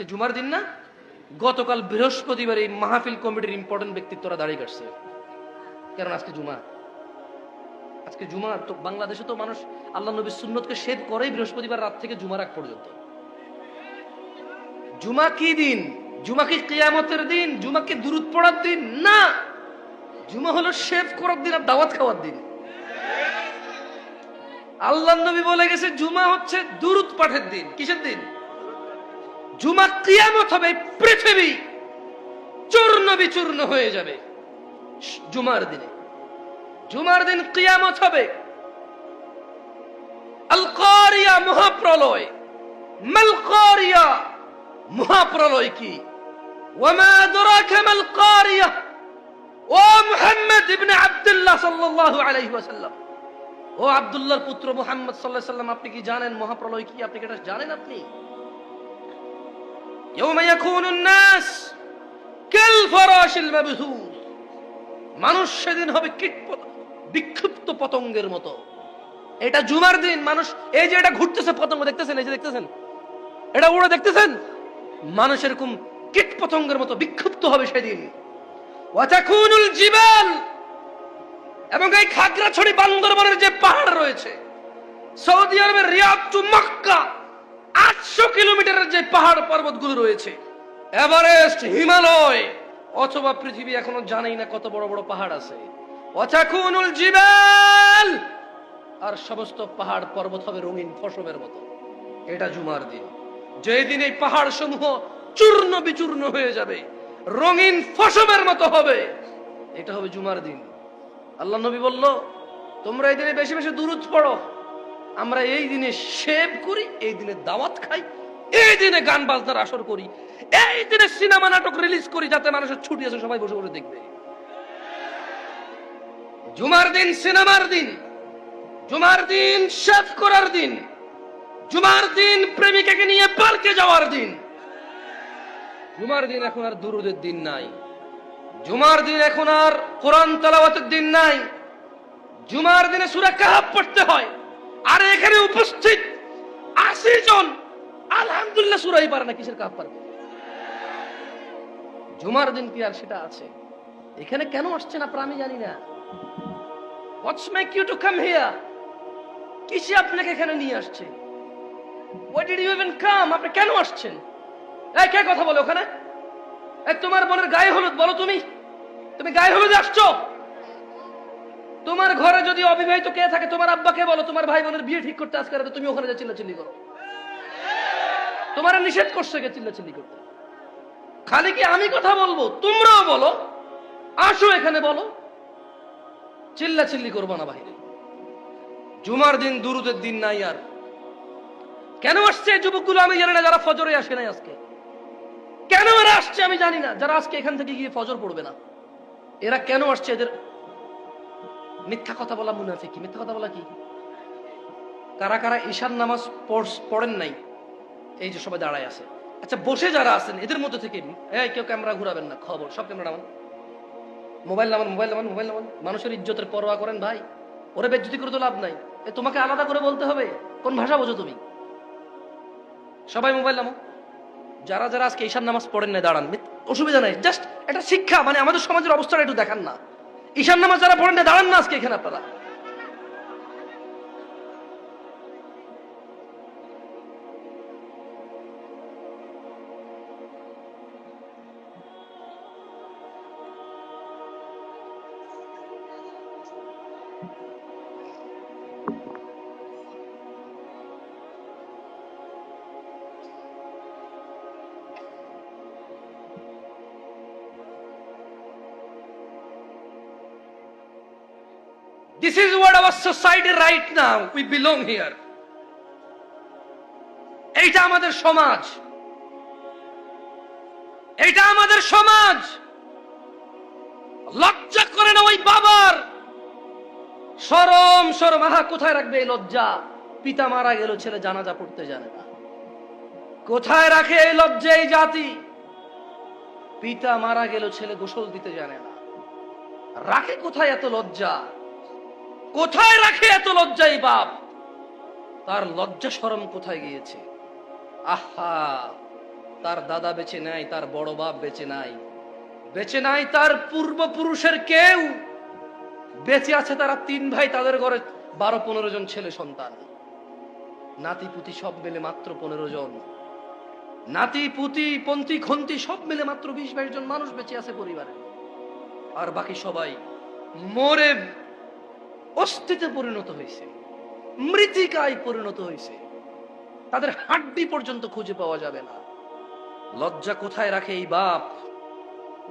আজকে জুমার দিন না? গতকাল বৃহস্পতিবার এই মাহফিল কমিটির ইম্পর্টেন্ট ব্যক্তিত্বরা দাঁড়িয়ে কাটছে কারণ আজকে জুমা। আজকে জুমা, তো বাংলাদেশে তো মানুষ আল্লাহ নবীর সুন্নতকে শেদ করেই বৃহস্পতিবার রাত থেকে জুমার আগ পর্যন্ত। জুমা কি দিন? জুমা কি কিয়ামতের দিন? জুমা কি দূরত পড়ার দিন? না! জুমা হলো শেভ করার দিন আর দাওয়াত খাওয়ার দিন। আল্লাহ নবী বলে গেছে, জুমা হচ্ছে দুরুদ পাঠের দিন। কিসের দিন? জুমা কিয়ামত হবে, পৃথিবী চূর্ণ বিচূর্ণ হয়ে যাবে জুমার দিনে। জুমার দিন কিয়ামত হবে। আল কারিয়া মহাপ্রলয়। মাল কারিয়া মহাপ্রলয় কি? ওমা আদরাকা মাল কারিয়া ও মুহাম্মদ ইবনে আব্দুল্লাহ সাল্লাল্লাহু আলাইহি ওয়াসাল্লাম। ও আব্দুল্লাহর পুত্র মুহাম্মদ সাল্লাল্লাহু আলাইহি সাল্লাম আপনি কি জানেন মহাপ্রলয় কি? আপনি কি এটা জানেন আপনি? মানুষ সেদিন হবে বিক্ষিপ্ত পতঙ্গের মতো। এটা জুমার দিন, মানুষ এই যে এটা ঘুরতেছে পতঙ্গ, দেখতেছেন? এই যে দেখতেছেন? এটা উড়ে দেখতেছেন? মানুষ এরকম কীট পতঙ্গের মতো বিক্ষিপ্ত হবে সেদিন। জিবাল। এবং এই খাগড়াছড়ি বান্দরবনের যে পাহাড় রয়েছে, সৌদি আরবের রিয়াদ টু মক্কা। আটশো কিলোমিটারের যে পাহাড় পর্বতগুলো রয়েছে, এভারেস্ট, হিমালয়, অথবা পৃথিবী এখনও জানেই না কত বড় বড় পাহাড় আছে। আর সমস্ত পাহাড় পর্বত হবে রঙিন ফসবের মতো। এটা জুমার দিন। যেই দিন এই পাহাড় সমূহ চূর্ণ বিচূর্ণ হয়ে যাবে, রঙিন ফসবের মতো হবে, এটা হবে জুমার দিন। আল্লাহ নবী বলল, তোমরা এই দিনে বেশি বেশি দূরত পড়ো। আমরা এই দিনে শেভ করি, এই দিনে দাওয়াত খাই, এই দিনে গান বাজনার আসর করি, এই দিনে সিনেমা নাটক রিলিজ করি যাতে মানুষের ছুটি আছে সবাই বসে বসে দেখবে। জুমার দিন সিনেমার দিন, জুমার দিন শেভ করার দিন, জুমার দিন প্রেমিকাকে নিয়ে পার্কে যাওয়ার দিন। জুমার দিন এখন আর দুরুদের দিন নাই। জুমার দিন এখন আর কোরআন তেলাওয়াতের দিন নাই। জুমার দিনে সুরা কাহাব পড়তে হয়। আর এখানে উপস্থিত আশি জন, আলহামদুলিল্লাহ সুরাই পারে না কিসের কাহাব পারবে জুমার দিন কি আর সেটা আছে? এখানে কেন আসছেন আপনারা আমি জানি না। What's make you to come here কিসে আপনাকে এখানে নিয়ে আসছে? What did you even come আপনি কেন আসছেন? এই, কে কথা বলে ওখানে? তোমার বোনের গায়ে হলুদ, বলো তুমি। তুমি গায়ে হলুদ আসছো? তোমার ঘরে যদি অবিবাহিত কে থাকে, তোমার আব্বাকে বলো, তোমার ভাই বোনের বিয়ে ঠিক করতে আজকে তুমি ওখানে যা চিল্লাচিল্লি করো। তোমার নিষেধ করছে কে চিল্লাচিল্লি করতে? খালি কি আমি কথা বলব? তোমরাও বলো। আসো এখানে বলো। চিল্লাচিল্লি করব না বাইরে জুমার দিন, দুরুদের দিন নাই আর। কেন আসছে যুবকগুলো? আমি জানি না, যারা ফজরে আসে নাই আজকে। কেন এরা আসছে আমি জানি না। যারা আজকে এখান থেকে গিয়ে ফজর পড়বে না। এরা কেন আসছে? এদের মিথ্যা কথা বলা মুনাফিকি, মিথ্যা কথা বলা কি? কারা কারা ঈশান নামাজ পড়েন নাই, এই যে সবাই দাঁড়ায় আছে। আচ্ছা বসে যারা আছেন, এদের মধ্যে থেকে, এই কেউ ক্যামেরা ঘুরাবেন না, খবর, সব ক্যামেরা নামান। মোবাইল নামান মোবাইল নামান মোবাইল নামান। মানুষের ইজ্জতের পরোয়া করেন ভাই। ওরে বেজ্জতি করে তো লাভ নাই। এ তোমাকে আলাদা করে বলতে হবে? কোন ভাষা বোঝো তুমি? সবাই মোবাইল নামো যারা যারা আজকে ঈশান নামাজ পড়েন না দাঁড়ান। অসুবিধা নাই। জাস্ট এটা শিক্ষা মানে আমাদের সমাজের অবস্থাটা একটু দেখান না। ঈশান নামাজ যারা পড়েন না দাঁড়ান না আজকে এখানে আপনারা। This is what our society right now. We belong here. এইটা আমাদের সমাজ। এইটা আমাদের সমাজ। লজ্জা করে না ওই বাবার। সরম সরম। আহা, কোথায় রাখবে এই লজ্জা? পিতা মারা গেল, ছেলে জানাজা পড়তে জানে না। কোথায় রাখে এই লজ্জা এই জাতি? পিতা মারা গেল, ছেলে গোসল দিতে জানে না। রাখে কোথায় এত লজ্জা? কোথায় রাখে এত লজ্জাই বাপ? তার লজ্জা সরম কোথায় গিয়েছে? আহা, তার দাদা বেঁচে নাই, তার বড় বাপ বেঁচে নাই। বেঁচে নাই তার পূর্বপুরুষের কেউ। বেঁচে আছে তারা তিন ভাই, তাদের ঘরে বারো পনেরো জন ছেলে সন্তান। নাতি পুতি সব মিলে মাত্র পনেরো জন। নাতি পুতি পন্থী, খন্তি সব মিলে মাত্র বিশ বাইশ জন মানুষ বেঁচে আছে পরিবারে। আর বাকি সবাই মরে অস্থিতে পরিণত হয়েছে, মৃতিকায় পরিণত হয়েছে। তাদের হাড্ডি পর্যন্ত খুঁজে পাওয়া যাবে না। লজ্জা কোথায় রাখে এই বাপ?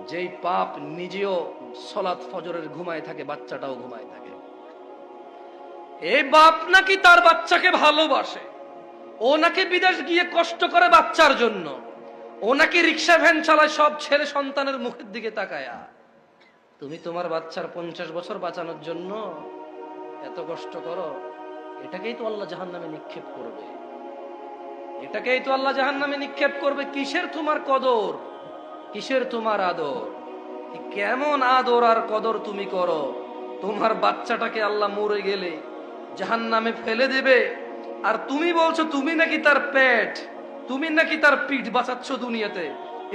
যেই পাপ নিজেও সলাৎ ফজরের ঘুমায় থাকে, বাচ্চাটাও ঘুমায় থাকে। এই বাপ নাকি তার বাচ্চাকে ভালোবাসে? ও নাকি বিদেশ গিয়ে কষ্ট করে বাচ্চার জন্য? ও নাকি রিক্সা, ভ্যান চালায় সব ছেলে সন্তানের মুখের দিকে তাকায়া? তুমি তোমার বাচ্চার পঞ্চাশ বছর বাঁচানোর জন্য এত কষ্ট করো, এটাকেই তো আল্লাহ জাহান নামে নিক্ষেপ করবে। এটাকেই তো আল্লাহ জাহান নামে নিক্ষেপ করবে কিসের তোমার কদর? কিসের তোমার আদর? কেমন আদর আর কদর তুমি করো? তোমার বাচ্চাটাকে আল্লাহ মরে গেলে জাহান নামে ফেলে দেবে। আর তুমি বলছো, তুমি নাকি তার পেট, তুমি নাকি তার পিঠ বাঁচাচ্ছ দুনিয়াতে।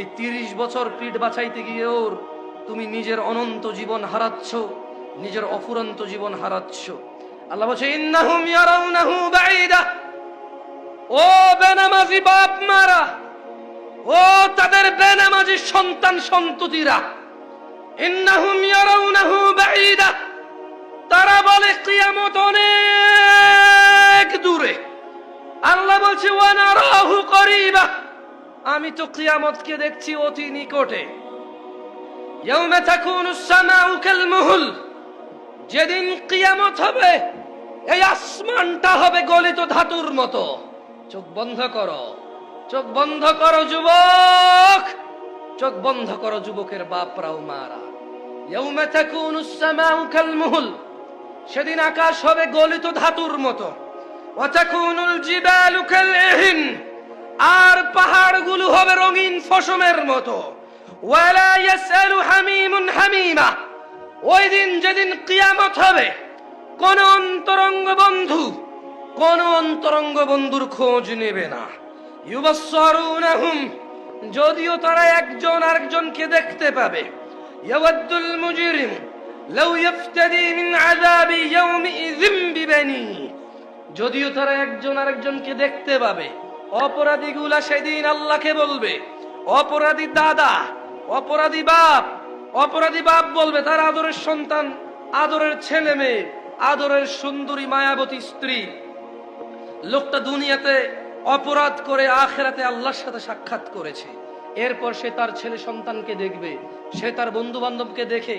এই তিরিশ বছর পিঠ বাঁচাইতে গিয়ে ওর তুমি নিজের অনন্ত জীবন হারাচ্ছ। নিজের অফুরন্ত জীবন হারাচ্ছ। আল্লাহ বলছে ও বেনামাজি বাপ মারা ও তাদের বেনামাজি সন্তান সন্ততিরা তারা বলে, কিয়ামত অনেক দূরে। আল্লাহ বলছে করিবা। আমি তো কিয়ামতকে দেখছি অতি নিকটে। ইয়াউমা কালমুহুল যেদিন কিয়ামত হবে, এই আসমানটা হবে গলিত ধাতুর মতো। চোখ বন্ধ করো, চোখ বন্ধ করো যুবক, চোখ বন্ধ করো যুবকের বাপরাও মারা। সেদিন আকাশ হবে গলিত ধাতুর মতো। আর পাহাড়গুলো হবে রঙিন ফসমের মতো। হামিমা ওই দিন যেদিন কিয়ামত হবে, কোন অন্তরঙ্গ বন্ধু, কোন অন্তরঙ্গ বন্ধুর খোঁজ নেবে না। ইউবাসসারুনাহুম, যদিও তারা একজন আরেকজনকে দেখতে পাবে। ইয়াওয়াদ্দুল মুজরিম, লাউ ইফতাদি মিন আযাবি ইয়াউমিযিম বিবানি, যদিও তারা একজন আরেকজনকে দেখতে পাবে। অপরাধীগুলা সেদিন আল্লাহকে বলবে, অপরাধী দাদা, অপরাধী বাপ অপরাধী বাপ বলবে, তার আদরের সন্তান, আদরের ছেলে মেয়ে, আদরের সুন্দরী মায়াবতী স্ত্রী। লোকটা দুনিয়াতে অপরাধ করে আখেরাতে আল্লাহর সাথে সাক্ষাৎ করেছে। এরপর সে তার ছেলে সন্তানকে দেখবে, সে তার বন্ধু বান্ধবকে দেখে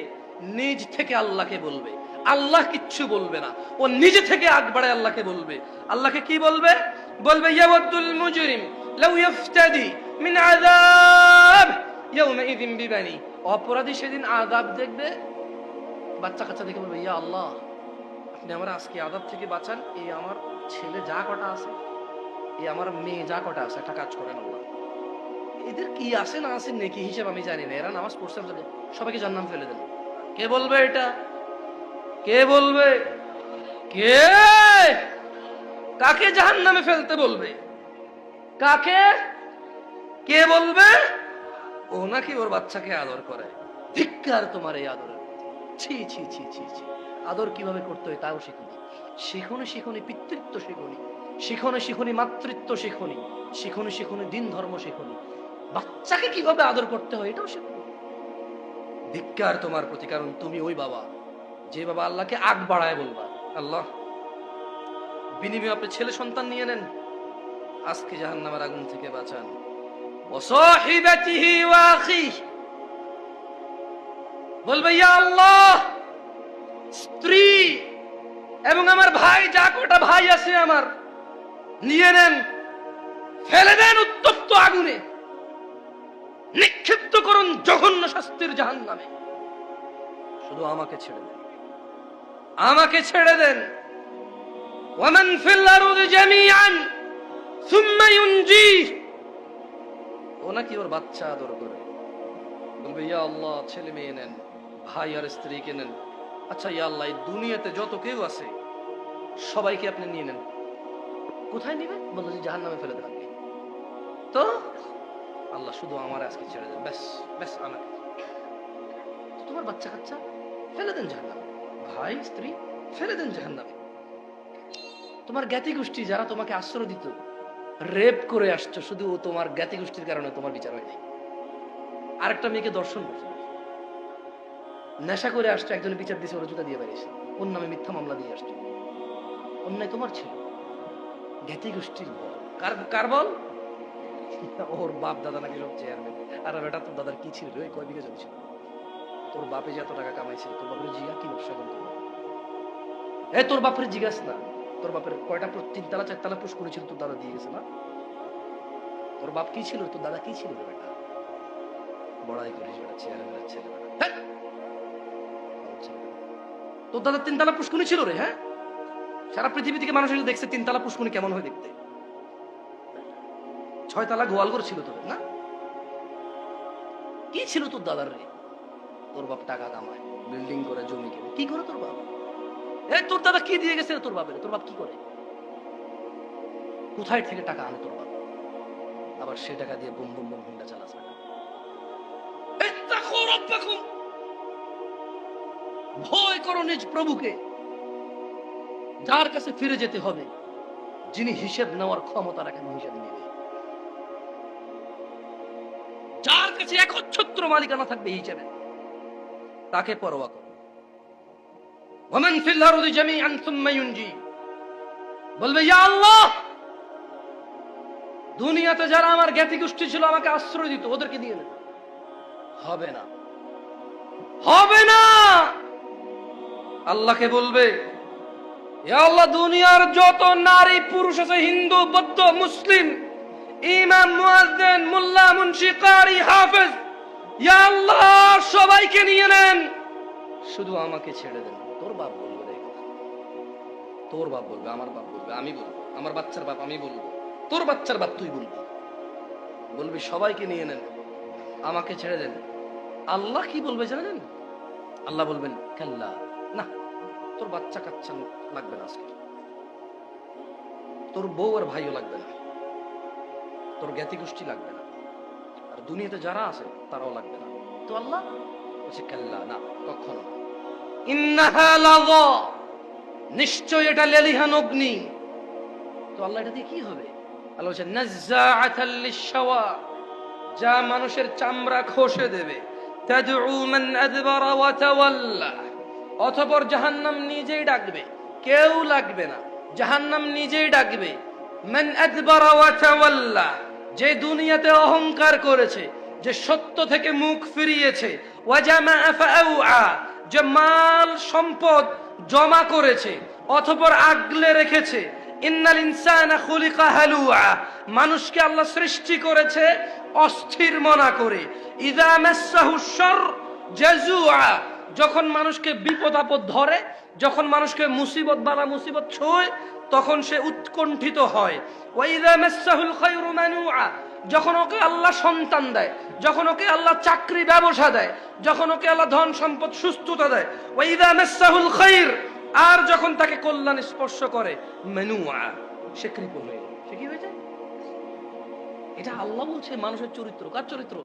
নিজ থেকে আল্লাহকে বলবে। আল্লাহ কিচ্ছু বলবে না, ও নিজে থেকে আগ বাড়ায় আল্লাহকে বলবে। আল্লাহকে কি বলবে? বলবে ইয়াওয়াদ্দুল মুজরিম, লাউ ইফতাদি মিন আযাব। অপরাধী সেদিন আযাব দেখবে বাচ্চা কাচ্চা দেখে বলবে, ইয়া আল্লাহ, আপনি আমার আজকে আদাব থেকে বাঁচান। এই আমার ছেলে যা কটা আছে, এই আমার মেয়ে যা কটা আছে, একটা কাজ করেন আল্লাহ। এদের কি আছে না আছে নাকি হিসেব আমি জানি না। এরা নামাজ পড়ছে। সবাইকে জান্নাম ফেলে দেন। কে বলবে এটা? কে বলবে? কে? কাকে জাহান নামে ফেলতে বলবে? কাকে? কে বলবে? ও নাকি ওর বাচ্চাকে আদর করে? ধিক্কার তোমার এই আদরের। ছি ছি ছি ছি ছি। আদর কীভাবে করতে হয় তাও শিখুনি। শিখুনি শিখুনি, পিতৃত্ব শিখুনি। শিখনে, শিখুনি, মাতৃত্ব শিখুনি। শিখুনি শিখুনি, দিন ধর্ম শিখুনি। বাচ্চাকে কীভাবে আদর করতে হয় এটাও শিখুনি। ধিক্কার তোমার প্রতি, কারণ তুমি ওই বাবা। যে বাবা আল্লাহকে আগ বাড়ায় বলবা। আল্লাহ, বিনিময়ে আপনি ছেলে সন্তান নিয়ে নেন। আজকে জাহান্নামের আগুন থেকে বাঁচান। ওয়া আখিহি বলবে, ইয়া আল্লাহ, স্ত্রী এবং আমার ভাই, যা কটা ভাই আছে আমার, নিয়ে নেন, ফেলে দেন উত্তপ্ত আগুনে। নিক্ষিপ্ত করুন জঘন্য শাস্তির জাহান নামে শুধু আমাকে ছেড়ে দেন। আমাকে ছেড়ে দেন। ওয়ামান ফিল আরদি জামিআন, সুম্মা ইউনজি ও নাকি ওর বাচ্চা আদর করে। বলবে, ইয়া আল্লাহ, ছেলে মেয়ে নেন, ভাই আর স্ত্রীকে নেন। আচ্ছা ইয়া আল্লাহ, এই দুনিয়াতে যত কেউ আছে, সবাইকে আপনি নিয়ে নেন। কোথায় নেবেন? বলল, যে জাহান নামে ফেলে দেন তো আল্লাহ শুধু আমার আজকে ছেড়ে দেন। ব্যাস ব্যাস আমাকে তোমার বাচ্চা কাচ্চা, ফেলে দেন জাহান্নামে। ভাই, স্ত্রী, ফেলে দেন জাহান্নামে। তোমার জ্ঞাতি গোষ্ঠী যারা তোমাকে আশ্রয় দিত রেপ করে আসছো, শুধু ও তোমার জ্ঞাতি গোষ্ঠীর কারণে তোমার বিচার নাই আরেকটা মেয়েকে দর্শন করছে। নেশা করে আসছো, একজনের বিচার দিয়েছে ওরা জুতা দিয়ে বেরিয়েছে। ওর নামে মিথ্যা মামলা দিয়ে আসছে। অন্যায় তোমার ছিল? জ্ঞাতি গোষ্ঠীর বল। কার কার বল? ওর বাপ দাদা নাকি সব চেয়ারম্যান আর বেটা, তোর দাদার কি ছিল? রে কয় বিঘা জমি ছিল? তোর বাপে যে এত টাকা কামাইছে, তোর বাপের জিগা কি ব্যবসা করতো এ, তোর বাপের জিজ্ঞাস। না তোর বাপের কয়টা তিনতলা চারতলা পুষ্করি ছিল তোর দাদা দিয়ে গেছে, না? তোর বাপ কি ছিল? তোর দাদা কি ছিল বেটা? বড়াই করিস বেটা ছেলে তোর দাদা ছিল রে হ্যাঁ? সারা পৃথিবী থেকে মানুষ দেখছে তিনতলা পুষ্করি কেমন হয় দেখতে। ছয়তলা গোয়ালঘর ছিল তোর না? কি ছিল তোর দাদার রে? তোর বাপ টাকা কামায়, বিল্ডিং করে জমি কেনে। কি করে তোর বাপ? এই তোর দাদা কি দিয়ে গেছে তোর বাপের? তোর বাপ কি করে? কোথায় থেকে টাকা আনে তোর বাপ? আবার সে টাকা দিয়ে বুম বুম বুম হুন্ডা ইত্তাকু ভয় করো নিজ প্রভুকে। যার কাছে ফিরে যেতে হবে, যিনি হিসেব নেওয়ার ক্ষমতা রাখেন হিসেব নেবে। যার কাছে একচ্ছত্র মালিকানা থাকবে হিসেবে। তাকে পরোয়া করো। বলবে দুনিয়াতে যারা আমার জ্ঞাতি গোষ্ঠী ছিল, আমাকে আশ্রয় দিত, ওদেরকে দিয়ে নেন হবে না। হবে না! আল্লাহকে বলবে আল্লাহ, দুনিয়ার যত নারী, পুরুষ আছে, হিন্দু, বৌদ্ধ, মুসলিম, ইমাম, মুয়াজ্জিন, মোল্লা, মুন্সি, কারি, হাফেজ, ইয়া আল্লাহ, সবাইকে নিয়ে নেন। শুধু আমাকে ছেড়ে দেন। তোর বাপ বলবে, আমার বাপ বলবে, আমি বলব, আমার বাচ্চার বাপ আমি বলব, তোর বাচ্চার বাপ তুই বলবি। বলবি, সবাইকে নিয়ে নেন, আমাকে ছেড়ে দেন। আল্লাহ কি বলবে জানেন? আল্লাহ বলবেন, কাল্লা, না, তোর বাচ্চা কাচ্চা লাগবে না আজকে। তোর বউ আর ভাইও লাগবে না। তোর জ্ঞাতি গোষ্ঠী লাগবে না। আর দুনিয়াতে যারা আছে, তারাও লাগবে না। তো আল্লাহ বলছে, কাল্লা, না, কখনো না। নিশ্চয় এটা লেলিহান অগ্নি। তো আল্লাহ এটা দিয়ে কি হবে? আল্লাহ যা মানুষের চামড়া খসে দেবে। নিজেই ডাকবে। কেউ লাগবে না। জাহান্নাম নিজেই ডাকবে। যে দুনিয়াতে অহংকার করেছে, যে সত্য থেকে মুখ ফিরিয়েছে। ওয়া যে মাল সম্পদ জমা করেছে, অথপর আগলে রেখেছে। ইন্নাল ইনসানা মানুষকে আল্লাহ সৃষ্টি করেছে অস্থির মনা করে। ইদা যখন মানুষকে বিপদ আপদ ধরে, যখন মানুষকে মুসিবত বালা মুসিবত ছোঁয়, তখন সে উৎকণ্ঠিত হয়। ওয়াইদা মানুআ। যখন ওকে আল্লাহ সন্তান দেয় যখন ওকে আল্লাহ চাকরি ব্যবসা দেয়, যখন ওকে আল্লাহ ধন সম্পদ সুস্থতা দেয় ওইদা মেসাহুল খৈর আর যখন তাকে কল্যাণ স্পর্শ করে, মেনুয়া, সে কৃপ হয়ে। সে কি হয়ে যায়? এটা আল্লাহ বলছে, মানুষের চরিত্র। কার চরিত্র?